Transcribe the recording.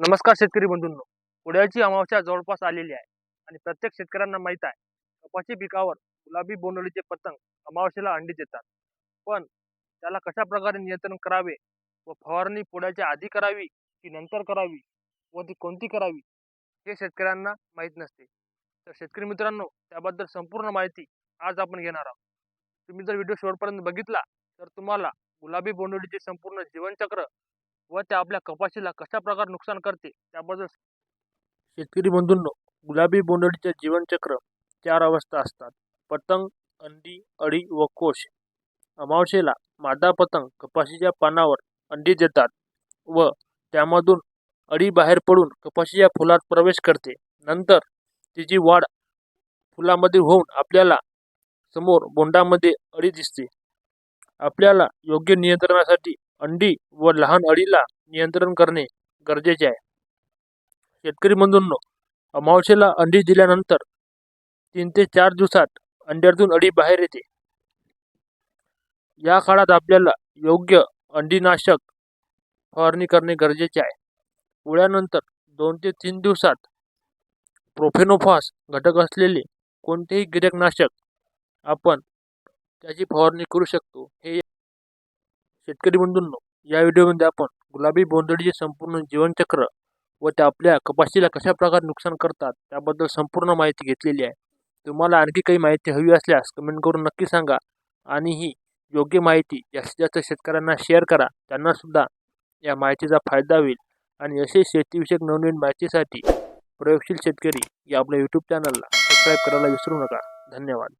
नमस्कार शेतकरी बंधूंनो. उड्याची अमावस्या जवळपास आलेली आहे आणि प्रत्येक शेतकऱ्यांना माहीत आहे कपाशी पिकावर गुलाबी बोंडळीचे पतंग अमावस्येला अंडी देतात. पण त्याला कशा प्रकारे नियंत्रण करावे व फवारणी पुढ्याच्या आधी करावी की नंतर करावी व ती कोणती करावी हे शेतकऱ्यांना माहीत नसते. तर शेतकरी मित्रांनो त्याबद्दल संपूर्ण माहिती आज आपण घेणार आहोत. तुम्ही जर व्हिडिओ शेवटपर्यंत बघितला तर तुम्हाला गुलाबी बोंडळीचे संपूर्ण जीवनचक्र व ते आपल्या कपाशीला कशा प्रकारे नुकसान करते त्याबद्दल शेतकरी बंधूंनो गुलाबी बोंडळीचे जीवनचक्र चार अवस्था असतात. पतंग अंडी अळी व कोश. अमावशेला मादा पतंग कपाशीच्या पानावर अंडी देतात व त्यामधून अळी बाहेर पडून कपाशीच्या फुलात प्रवेश करते. नंतर तिची वाढ फुलामध्ये होऊन आपल्याला समोर बोंडामध्ये अळी दिसते. आपल्याला योग्य नियंत्रणासाठी अंडी व लहान अळीला नियंत्रण करणे गरजेचे आहे. शेतकरी बंधूंनो अमावशेला अंडी दिल्यानंतर तीन ते चार दिवसात अंड्यातून अळी बाहेर येते. या काळात आपल्याला योग्य अंडीनाशक फवारणी करणे गरजेचे आहे. पोळ्यानंतर दोन ते तीन दिवसात प्रोफेनोफॉस घटक असलेले कोणतेही गिरकनाशक आपण त्याची फवारणी करू शकतो. हे शेतकरी बंधूंनो या व्हिडिओमध्ये आपण गुलाबी बोंदडीचे संपूर्ण जीवनचक्र व ते आपल्या कपाशीला कशा प्रकारे नुकसान करतात त्याबद्दल संपूर्ण माहिती घेतलेली आहे. तुम्हाला आणखी काही माहिती हवी असल्यास कमेंट करून नक्की सांगा आणि ही योग्य माहिती जास्तीत जास्त शेतकऱ्यांना शेअर करा. त्यांनासुद्धा या माहितीचा फायदा होईल आणि असे शेतीविषयक नवनवीन माहितीसाठी प्रयोगशील शेतकरी या आपल्या यूट्यूब चॅनलला सबस्क्राईब करायला विसरू नका. धन्यवाद.